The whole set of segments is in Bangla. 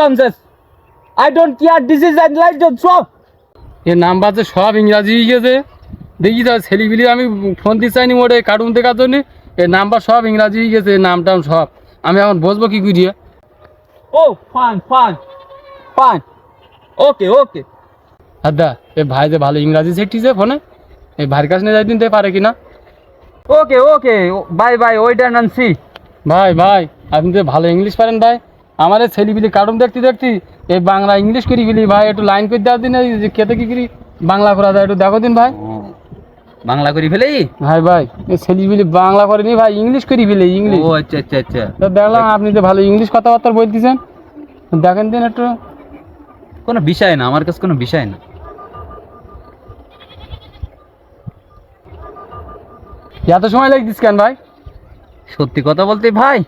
Nonsense I don't care this is and light don't সব এ নাম্বার যে সব ইংরাজি হয়ে গেছে। দেখি তো ছেলেপিলি আমি ফোন দিতে চাইনি ওটা কার্টুন দেখার জন্য। এ নাম্বার সব ইংরাজি হয়ে গেছে নাম টাম সব। আমি এখন বসবো কি করিয়ে? ও fine fine fine okay okay দাদা এ ভাই যে ভালো ইংরাজি শিখতেছে ফোনে এই ভাইয়ের কাছে যাই দিতে পারে কি না? Okay okay bye bye wait and see ভাই ভাই আপনি তো ভালো ইংলিশ পারেন ভাই। আমার এই ছেলেপিলি কার্টুন দেখতে দেখতে এই বাংলা ইংলিশ করি ফেলি ভাই একটু লাইন করে দেওয়ার দিন এই যে খেতে কি করি? বাংলা করা যায় একটু দেখো দিন ভাই। বাংলা করি ফেলেই ভাই ভাই এই ছেলেপিলি বাংলা করেনি ভাই ইংলিশ করি ফেলে ইংলিশ। ও আচ্ছা আচ্ছা আচ্ছা। তো দেখলাম আপনি তো ভালো ইংলিশ কথাবার্তা বলতেছেন। দেখেন দিন একটু। কোনো বিষয় না আমার কাছে কোনো বিষয় না। এত সময় লাগতিস কেন ভাই? সত্যি কথা বলতে ভাই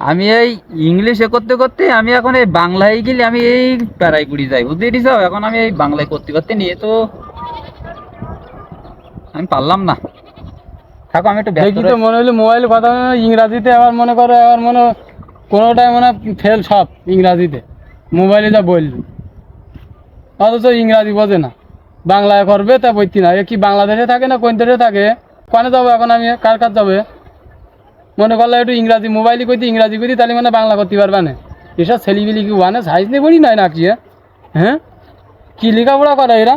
আমি এই ইংলিশে করতে করতে আমি এখন এই বাংলায় গেলে আমি এই প্যারাই কুড়ি যাই বুঝতে পেরেছ? এখন আমি এই বাংলায় করতে করতে নিয়ে তো আমি পারলাম না। থাকো আমি একটু দেখি তো মনে হলো মোবাইল কথা ইংরাজিতে আবার মনে করো আবার মনে কোনোটাই মনে ফেল সব ইংরাজিতে। মোবাইলে যা বলল। অথচ ইংরাজি বোঝে না। বাংলায় করবে তা বইতি না। এ কি বাংলাদেশে থাকে না কোন দেশে থাকে? কানে যাব এখন আমি? কার কার যাবে? মনে করলে একটু ইংরাজি মোবাইলে কইতে, ইংরাজি কইতে, তাহলে মানে বাংলা করতে পারবা না। এসব ছেলিবিলি কি ওয়ানে সাইজ পড়ি নয় না কি হ্যাঁ? কি লেখাপড়া করে এরা?